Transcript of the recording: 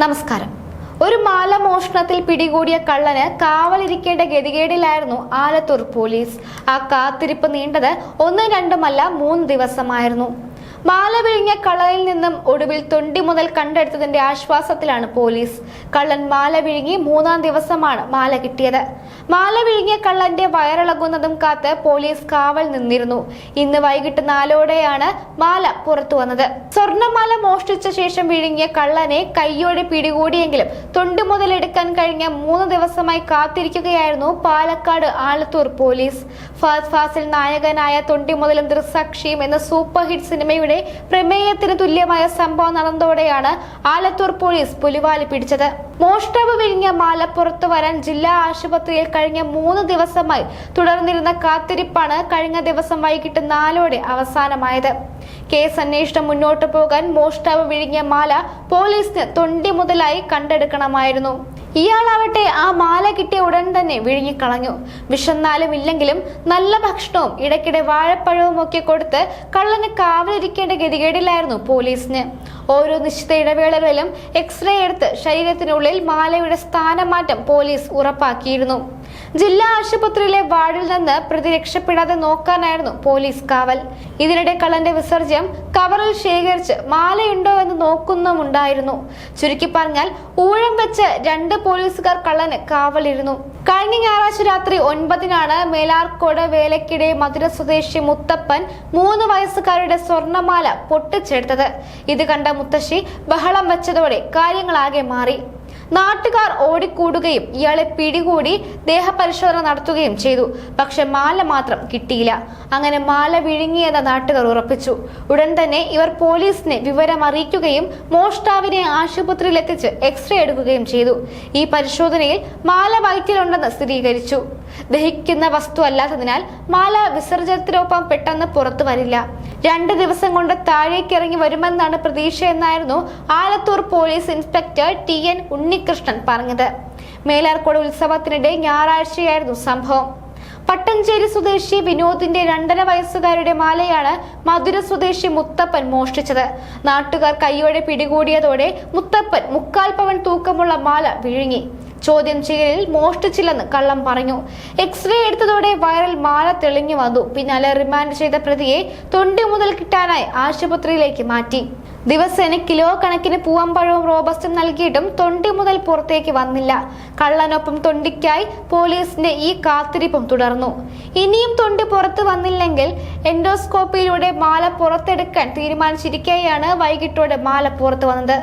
നമസ്കാരം. ഒരു മാല മോഷണത്തിൽ പിടികൂടിയ കള്ളന് കാവലിരിക്കേണ്ട ഗതികേടിലായിരുന്നു ആലത്തൂർ പോലീസ്. ആ കാത്തിരിപ്പ് നീണ്ടത് ഒന്ന് രണ്ടുമല്ല മൂന്ന് ദിവസമായിരുന്നു. മാല വിഴിഞ്ഞ കള്ളനിൽ നിന്നും ഒടുവിൽ തൊണ്ടി മുതൽ കണ്ടെടുത്തതിന്റെ ആശ്വാസത്തിലാണ് പോലീസ്. കള്ളൻ മാല വിഴുങ്ങി മൂന്നാം ദിവസമാണ് മാല കിട്ടിയത്. മാല വിഴുങ്ങിയ കള്ളന്റെ വയറിളകുന്നതും കാത്ത് പോലീസ് കാവൽ നിന്നിരുന്നു. ഇന്ന് വൈകിട്ട് നാലോടെയാണ് മാല പുറത്തു വന്നത്. സ്വർണമാല മോഷ്ടിച്ച ശേഷം വിഴുങ്ങിയ കള്ളനെ കൈയോടെ പിടികൂടിയെങ്കിലും തൊണ്ടു മുതൽ എടുക്കാൻ കഴിഞ്ഞ മൂന്ന് ദിവസമായി കാത്തിരിക്കുകയായിരുന്നു പാലക്കാട് ആലത്തൂർ പോലീസ്. ഫാസ് ഫാസിൽ നായകനായ തൊണ്ടി മുതലും ദൃസാക്ഷിയും എന്ന സൂപ്പർ ഹിറ്റ് സിനിമയുടെ പ്രമേയത്തിന് തുല്യമായ സംഭവം നടന്നതോടെയാണ് ആലത്തൂർ പോലീസ് പുലിവാലി പിടിച്ചത്. മോഷ്ടാവ് വിഴിഞ്ഞ മാല പുറത്തു വരാൻ ജില്ലാ ആശുപത്രിയിൽ കഴിഞ്ഞ മൂന്ന് ദിവസമായി തുടർന്നിരുന്ന കാത്തിരിപ്പാണ് കഴിഞ്ഞ ദിവസം വൈകിട്ട് നാലോടെ അവസാനമായത്. കേസ് അന്വേഷണം മുന്നോട്ട് പോകാൻ മോഷ്ടാവ് വിഴുങ്ങിയ മാല പോലീസിന് തൊണ്ടി മുതലായി കണ്ടെടുക്കണമായിരുന്നു. ഇയാളാവട്ടെ ആ മാല കിട്ടിയ ഉടൻ തന്നെ വിഴുങ്ങിക്കളഞ്ഞു. വിഷന്നാലും ഇല്ലെങ്കിലും നല്ല ഭക്ഷണവും ഇടയ്ക്കിടെ വാഴപ്പഴവും ഒക്കെ കൊടുത്ത് കള്ളന് കാവലിരിക്കേണ്ട ഗതികേടിലായിരുന്നു പോലീസിന്. ഓരോ നിശ്ചിത ഇടവേളകളിലും എക്സ്റേ എടുത്ത് ശരീരത്തിനുള്ളിൽ മാലയുടെ സ്ഥാനമാറ്റം പോലീസ് ഉറപ്പാക്കിയിരുന്നു. ജില്ലാ ആശുപത്രിയിലെ വാർഡിൽ നിന്ന് പ്രതി രക്ഷപ്പെടാതെ നോക്കാനായിരുന്നു പോലീസ് കാവൽ. ഇതിനിടെ കള്ളന്റെ വിസർജ്യം കവറിൽ ശേഖരിച്ച് മാലയുണ്ടോ എന്ന് നോക്കുന്നുമുണ്ടായിരുന്നു. ചുരുക്കി പറഞ്ഞാൽ ഊഴം വെച്ച് രണ്ട് പോലീസുകാർ കള്ളന് കാവലിരുന്നു. കഴിഞ്ഞ ഞായറാഴ്ച രാത്രി ഒൻപതിനാണ് മേലാർക്കോട് വേലക്കിടെ മധുര സ്വദേശി മുത്തപ്പൻ മൂന്ന് വയസ്സുകാരുടെ സ്വർണമാല പൊട്ടിച്ചെടുത്തത്. ഇത് കണ്ട മുത്തശ്ശി ബഹളം വെച്ചതോടെ കാര്യങ്ങളാകെ മാറി. നാട്ടുകാർ ഓടിക്കൂടുകയും ഇയാളെ പിടികൂടി ദേഹപരിശോധന നടത്തുകയും ചെയ്തു. പക്ഷെ മാല മാത്രം കിട്ടിയില്ല. അങ്ങനെ മാല വിഴുങ്ങിയെന്ന് നാട്ടുകാർ ഉറപ്പിച്ചു. ഉടൻ തന്നെ ഇവർ പോലീസിനെ വിവരം അറിയിക്കുകയും മോഷ്ടാവിനെ ആശുപത്രിയിൽ എത്തിച്ച് എക്സ്റേ എടുക്കുകയും ചെയ്തു. ഈ പരിശോധനയിൽ മാല വയറ്റിലുണ്ടെന്ന് സ്ഥിരീകരിച്ചു. ദഹിക്കുന്ന വസ്തു അല്ലാത്തതിനാൽ മാല വിസർജനത്തിനൊപ്പം പെട്ടെന്ന് പുറത്തു വരില്ല. രണ്ട് ദിവസം കൊണ്ട് താഴേക്ക് ഇറങ്ങി വരുമെന്നാണ് പ്രതീക്ഷയെന്നായിരുന്നു Alathur police inspector T N Unnikrishnan പറഞ്ഞത്. മേലാർക്കോട് ഉത്സവത്തിനിടെ ഞായറാഴ്ചയായിരുന്നു സംഭവം. പട്ടഞ്ചേരി സ്വദേശി വിനോദിന്റെ രണ്ടര വയസ്സുകാരുടെ മാലയാണ് മധുര സ്വദേശി മുത്തപ്പൻ മോഷ്ടിച്ചത്. നാട്ടുകാർ കൈയോടെ പിടികൂടിയതോടെ മുത്തപ്പൻ മുക്കാൽ പവൻ തൂക്കമുള്ള മാല വിഴുങ്ങി. ചോദ്യം ചെയ്യലിൽ മോഷ്ടിച്ചില്ലെന്ന് കള്ളം പറഞ്ഞു. എക്സ്റേ എടുത്തതോടെ വയറിൽ മാല തെളിഞ്ഞു വന്നു. പിന്നാലെ റിമാൻഡ് ചെയ്ത പ്രതിയെ തൊണ്ടി മുതൽ കിട്ടാനായി ആശുപത്രിയിലേക്ക് മാറ്റി. ദിവസേന കിലോ കണക്കിന് പൂവമ്പഴവും റോബസ്റ്റും നൽകിയിട്ടും തൊണ്ടി മുതൽ പുറത്തേക്ക് വന്നില്ല. കള്ളനൊപ്പം തൊണ്ടിക്കായി പോലീസിന്റെ ഈ കാത്തിരിപ്പും തുടർന്നു. ഇനിയും തൊണ്ടി പുറത്തു വന്നില്ലെങ്കിൽ എൻഡോസ്കോപ്പിയിലൂടെ മാല പുറത്തെടുക്കാൻ തീരുമാനിച്ചിരിക്കെയാണ് വൈകിട്ടോടെ മാല പുറത്തു വന്നത്.